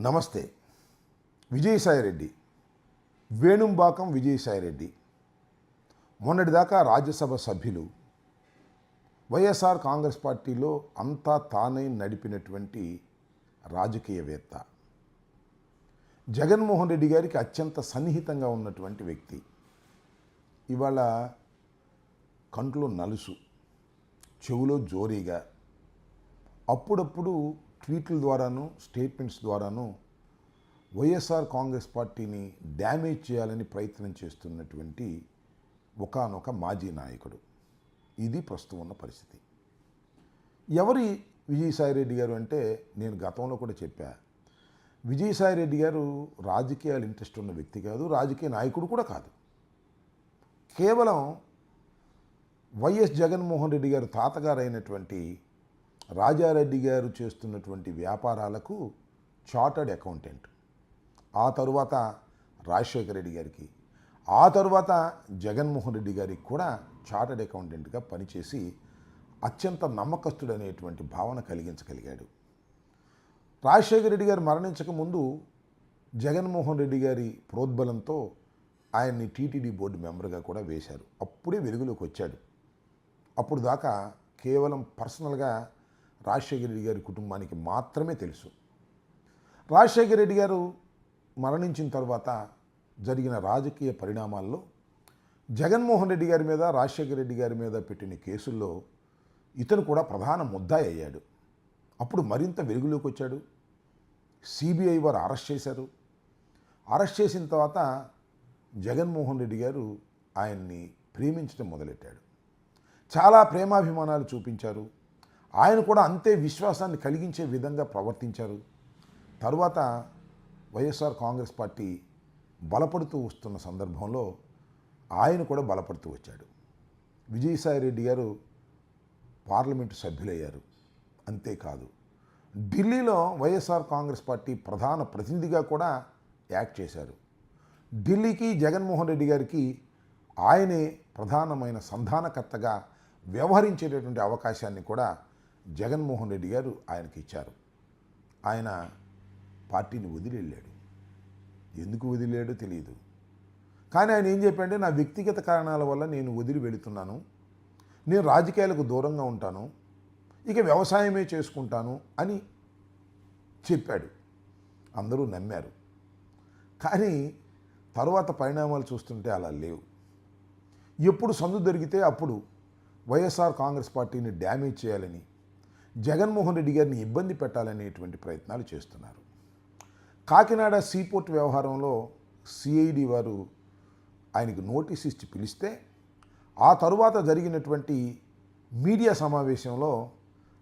నమస్తే. విజయసాయిరెడ్డి. వేణుంబాకం విజయసాయిరెడ్డి. మొన్నటిదాకా రాజ్యసభ సభ్యులు. వైఎస్ఆర్ కాంగ్రెస్ పార్టీలో అంతా తానే నడిపినటువంటి రాజకీయవేత్త. జగన్మోహన్ రెడ్డి గారికి అత్యంత సన్నిహితంగా ఉన్నటువంటి వ్యక్తి. ఇవాళ కంట్లో నలుసు చెవులో జోరీగా. అప్పుడప్పుడు ట్వీట్ల ద్వారాను స్టేట్మెంట్స్ ద్వారాను వైఎస్ఆర్ కాంగ్రెస్ పార్టీని డ్యామేజ్ చేయాలని ప్రయత్నం చేస్తున్నటువంటి ఒకానొక మాజీ నాయకుడు. ఇది ప్రస్తుతం ఉన్న పరిస్థితి. ఎవరి విజయసాయిరెడ్డి గారు అంటే నేను గతంలో కూడా చెప్పా. విజయసాయిరెడ్డి గారు రాజకీయాలు ఇంట్రెస్ట్ ఉన్న వ్యక్తి కాదు రాజకీయ నాయకుడు కూడా కాదు. కేవలం వైఎస్ జగన్మోహన్ రెడ్డి గారు తాతగారు అయినటువంటి రాజారెడ్డి గారు చేస్తున్నటువంటి వ్యాపారాలకు చార్టర్డ్ అకౌంటెంట్. ఆ తరువాత రాజశేఖర రెడ్డి గారికి ఆ తరువాత జగన్మోహన్ రెడ్డి గారికి కూడా చార్టర్డ్ అకౌంటెంట్గా పనిచేసి అత్యంత నమ్మకస్తుడనేటువంటి భావన కలిగించగలిగాడు. రాజశేఖర రెడ్డి గారు మరణించక ముందు జగన్మోహన్ రెడ్డి గారి ప్రోద్బలంతో ఆయన్ని టీటీడీ బోర్డు మెంబర్గా కూడా వేశారు. అప్పుడే వెలుగులోకి వచ్చాడు. అప్పుడు దాకా కేవలం పర్సనల్గా రాజశేఖర రెడ్డి గారి కుటుంబానికి మాత్రమే తెలుసు. రాజశేఖర రెడ్డి గారు మరణించిన తర్వాత జరిగిన రాజకీయ పరిణామాల్లో జగన్మోహన్ రెడ్డి గారి మీద రాజశేఖర రెడ్డి గారి మీద పెట్టిన కేసుల్లో ఇతను కూడా ప్రధాన ముద్దాయి అయ్యాడు. అప్పుడు మరింత వెలుగులోకి వచ్చాడు. సిబిఐ వారు అరెస్ట్ చేశారు. అరెస్ట్ చేసిన తర్వాత జగన్మోహన్ రెడ్డి గారు ఆయన్ని ప్రేమించడం మొదలెట్టాడు. చాలా ప్రేమాభిమానాలు చూపించారు. ఆయన కూడా అంతే విశ్వాసాన్ని కలిగించే విధంగా ప్రవర్తించారు. తరువాత వైఎస్ఆర్ కాంగ్రెస్ పార్టీ బలపడుతూ వస్తున్న సందర్భంలో ఆయన కూడా బలపడుతూ వచ్చాడు. విజయసాయి రెడ్డి గారు పార్లమెంటు సభ్యులయ్యారు. అంతేకాదు ఢిల్లీలో వైఎస్ఆర్ కాంగ్రెస్ పార్టీ ప్రధాన ప్రతినిధిగా కూడా యాక్ట్ చేశారు. ఢిల్లీకి జగన్మోహన్ రెడ్డి గారికి ఆయనే ప్రధానమైన సంధానకర్తగా వ్యవహరించేటటువంటి అవకాశాన్ని కూడా జగన్మోహన్ రెడ్డి గారు ఆయనకి ఇచ్చారు. ఆయన పార్టీని వదిలి వెళ్ళాడు ఎందుకు వదిలేడో తెలియదు కానీ ఆయన ఏం చెప్పాడంటే నా వ్యక్తిగత కారణాల వల్ల నేను వదిలి వెళుతున్నాను. నేను రాజకీయాలకు దూరంగా ఉంటాను. ఇక వ్యవసాయమే చేసుకుంటాను అని చెప్పాడు. అందరూ నమ్మారు. కానీ తర్వాత పరిణామాలు చూస్తుంటే అలా లేవు. ఎప్పుడు సందు దొరికితే అప్పుడు వైఎస్ఆర్ కాంగ్రెస్ పార్టీని డ్యామేజ్ చేయాలని జగన్మోహన్ రెడ్డి గారిని ఇబ్బంది పెట్టాలనేటువంటి ప్రయత్నాలు చేస్తున్నారు. కాకినాడ సీపోర్ట్ వ్యవహారంలో సిఐడి వారు ఆయనకు నోటీస్ ఇచ్చి పిలిస్తే ఆ తరువాత జరిగినటువంటి మీడియా సమావేశంలో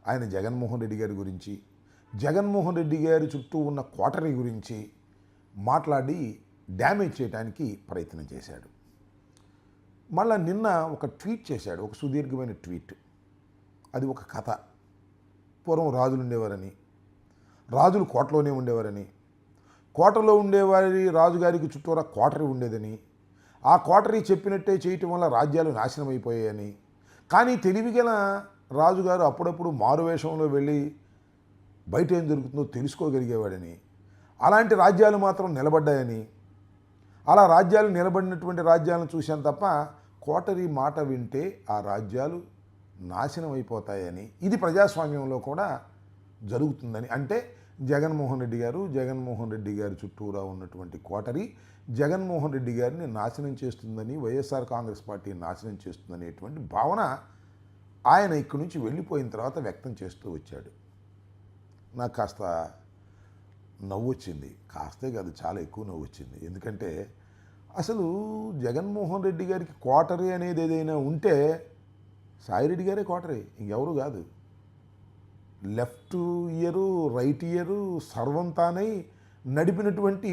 ఆయన జగన్మోహన్ రెడ్డి గారి గురించి జగన్మోహన్ రెడ్డి గారి చుట్టూ ఉన్న క్వార్టరీ గురించి మాట్లాడి డ్యామేజ్ చేయడానికి ప్రయత్నం చేశాడు. మళ్ళా నిన్న ఒక ట్వీట్ చేశాడు ఒక సుదీర్ఘమైన ట్వీట్. అది ఒక కథ. పూర్వం రాజులు ఉండేవారని రాజులు కోటలోనే ఉండేవారని కోటలో ఉండేవారి రాజుగారికి చుట్టూరా కోటరీ ఉండేదని ఆ కోటరీ చెప్పినట్టే చేయటం వల్ల రాజ్యాలు నాశనం అయిపోయాయని కానీ తెలివిగల రాజుగారు అప్పుడప్పుడు మారువేషంలో వెళ్ళి బయట ఏం జరుగుతుందో తెలుసుకోగలిగేవాడని. అలాంటి రాజ్యాలు మాత్రం నిలబడ్డాయని. అలా రాజ్యాలు నిలబడినటువంటి రాజ్యాలను చూశాను తప్ప కోటరీ మాట వింటే ఆ రాజ్యాలు నాశనం అయిపోతాయని ఇది ప్రజాస్వామ్యంలో కూడా జరుగుతుందని. అంటే జగన్మోహన్ రెడ్డి గారు జగన్మోహన్ రెడ్డి గారి చుట్టూరా ఉన్నటువంటి కోటరీ జగన్మోహన్ రెడ్డి గారిని నాశనం చేస్తుందని వైఎస్ఆర్ కాంగ్రెస్ పార్టీ నాశనం చేస్తుందనేటువంటి భావన ఆయన ఇక్కడి నుంచి వెళ్ళిపోయిన తర్వాత వ్యక్తం చేస్తూ వచ్చాడు. నాకు కాస్త నవ్వు వచ్చింది. కాస్తే కాదు చాలా ఎక్కువ నవ్వు వచ్చింది. ఎందుకంటే అసలు జగన్మోహన్ రెడ్డి గారికి కోటరీ అనేది ఏదైనా ఉంటే సాయిరెడ్డి గారే కోటరీ ఇంకెవరు కాదు. లెఫ్ట్ ఇయరు రైట్ ఇయరు సర్వం తానై నడిపినటువంటి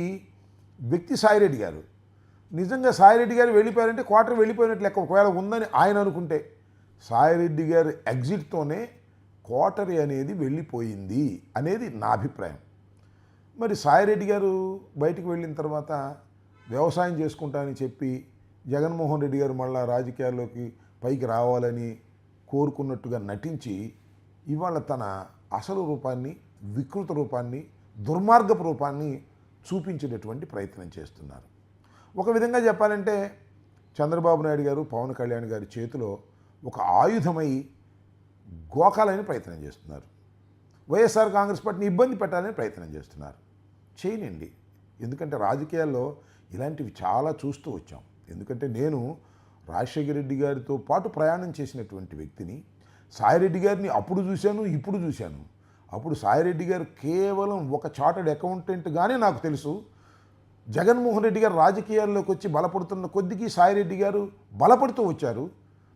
వ్యక్తి సాయిరెడ్డి గారు. నిజంగా సాయిరెడ్డి గారు వెళ్ళిపోయారంటే క్వార్టర్ వెళ్ళిపోయినట్లు లెక్క ఒకవేళ ఉందని ఆయన అనుకుంటే సాయిరెడ్డి గారి ఎగ్జిట్తోనే కోటరీ అనేది వెళ్ళిపోయింది అనేది నా అభిప్రాయం. మరి సాయిరెడ్డి గారు బయటికి వెళ్ళిన తర్వాత వ్యవసాయం చేసుకుంటానని చెప్పి జగన్మోహన్ రెడ్డి గారు మళ్ళీ రాజకీయాల్లోకి పైకి రావాలని కోరుకున్నట్టుగా నటించి ఇవాళ తన అసలు రూపాన్ని వికృత రూపాన్ని దుర్మార్గపు రూపాన్ని చూపించేటటువంటి ప్రయత్నం చేస్తున్నారు. ఒక విధంగా చెప్పాలంటే చంద్రబాబు నాయుడు గారు పవన్ కళ్యాణ్ గారి చేతిలో ఒక ఆయుధమై గోకాలని ప్రయత్నం చేస్తున్నారు. వైఎస్ఆర్ కాంగ్రెస్ పార్టీని ఇబ్బంది పెట్టాలని ప్రయత్నం చేస్తున్నారు. చేయనండి ఎందుకంటే రాజకీయాల్లో ఇలాంటివి చాలా చూస్తూ వచ్చాం. ఎందుకంటే నేను రాజశేఖర రెడ్డి గారితో పాటు ప్రయాణం చేసినటువంటి వ్యక్తిని సాయిరెడ్డి గారిని అప్పుడు చూశాను ఇప్పుడు చూశాను. అప్పుడు సాయిరెడ్డి గారు కేవలం ఒక చార్టెడ్ అకౌంటెంట్గానే నాకు తెలుసు. జగన్మోహన్ రెడ్డి గారు రాజకీయాల్లోకి వచ్చి బలపడుతున్న కొద్దికి సాయిరెడ్డి గారు బలపడుతూ వచ్చారు.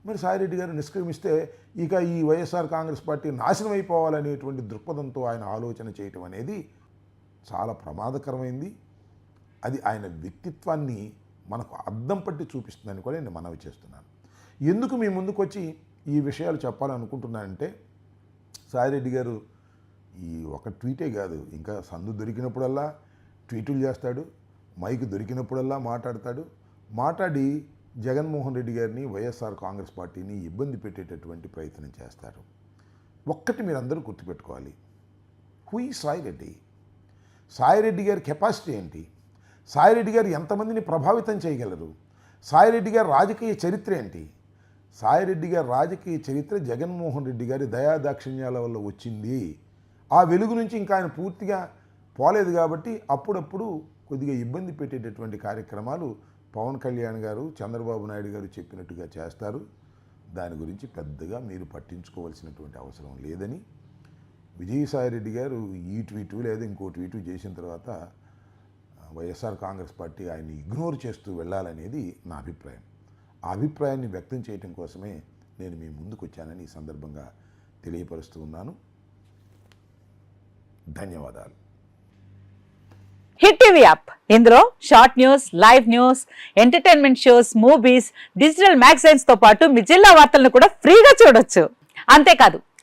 మరి సాయిరెడ్డి గారు నిష్క్రమిస్తే ఇక ఈ వైఎస్ఆర్ కాంగ్రెస్ పార్టీ నాశనం అయిపోవాలనేటువంటి దృక్పథంతో ఆయన ఆలోచన చేయటం అనేది చాలా ప్రమాదకరమైంది. అది ఆయన వ్యక్తిత్వాన్ని మనకు అద్దం పట్టి చూపిస్తుందని కూడా నేను మనవి చేస్తున్నాను. ఎందుకు మీ ముందుకు వచ్చి ఈ విషయాలు చెప్పాలనుకుంటున్నానంటే సాయిరెడ్డి గారు ఈ ఒక ట్వీటే కాదు ఇంకా సందు దొరికినప్పుడల్లా ట్వీటులు చేస్తాడు మైక్ దొరికినప్పుడల్లా మాట్లాడతాడు. మాట్లాడి జగన్మోహన్ రెడ్డి గారిని వైఎస్ఆర్ కాంగ్రెస్ పార్టీని ఇబ్బంది పెట్టేటటువంటి ప్రయత్నం చేస్తారు ఒక్కటి మీరందరూ గుర్తుపెట్టుకోవాలి. హూ సాయిరెడ్డి సాయిరెడ్డి గారి కెపాసిటీ ఏంటి? సాయిరెడ్డి గారు ఎంతమందిని ప్రభావితం చేయగలరు? సాయిరెడ్డి గారి రాజకీయ చరిత్ర ఏంటి? సాయిరెడ్డి గారి రాజకీయ చరిత్ర జగన్మోహన్ రెడ్డి గారి దయాదాక్షిణ్యాల వల్ల వచ్చింది. ఆ వెలుగు నుంచి ఇంకా ఆయన పూర్తిగా పోలేదు కాబట్టి అప్పుడప్పుడు కొద్దిగా ఇబ్బంది పెట్టేటటువంటి కార్యక్రమాలు పవన్ కళ్యాణ్ గారు చంద్రబాబు నాయుడు గారు చెప్పినట్టుగా చేస్తారు. దాని గురించి పెద్దగా మీరు పట్టించుకోవాల్సినటువంటి అవసరం లేదని విజయసాయిరెడ్డి గారు ఈ ట్వీటు లేదా ఇంకో ట్వీటు చేసిన తర్వాత వైఎస్ఆర్ కాంగ్రెస్ పార్టీ ఆయన్ని ఇగ్నోర్ చేస్తూ వెళ్ళాలనేది నా అభిప్రాయం. ఆ అభిప్రాయాన్ని వ్యక్తం చేయటం కోసమే నేను మీ ముందుకు వచ్చానని ఈ సందర్భంగా తెలియపరుస్తూ ఉన్నాను. ధన్యవాదాలు. Hit TV app. ఇందులో short news live news entertainment shows movies digital మ్యాగజైన్స్తో పాటు మీ జిల్లా వార్తలను కూడా ఫ్రీగా చూడొచ్చు. అంతేకాదు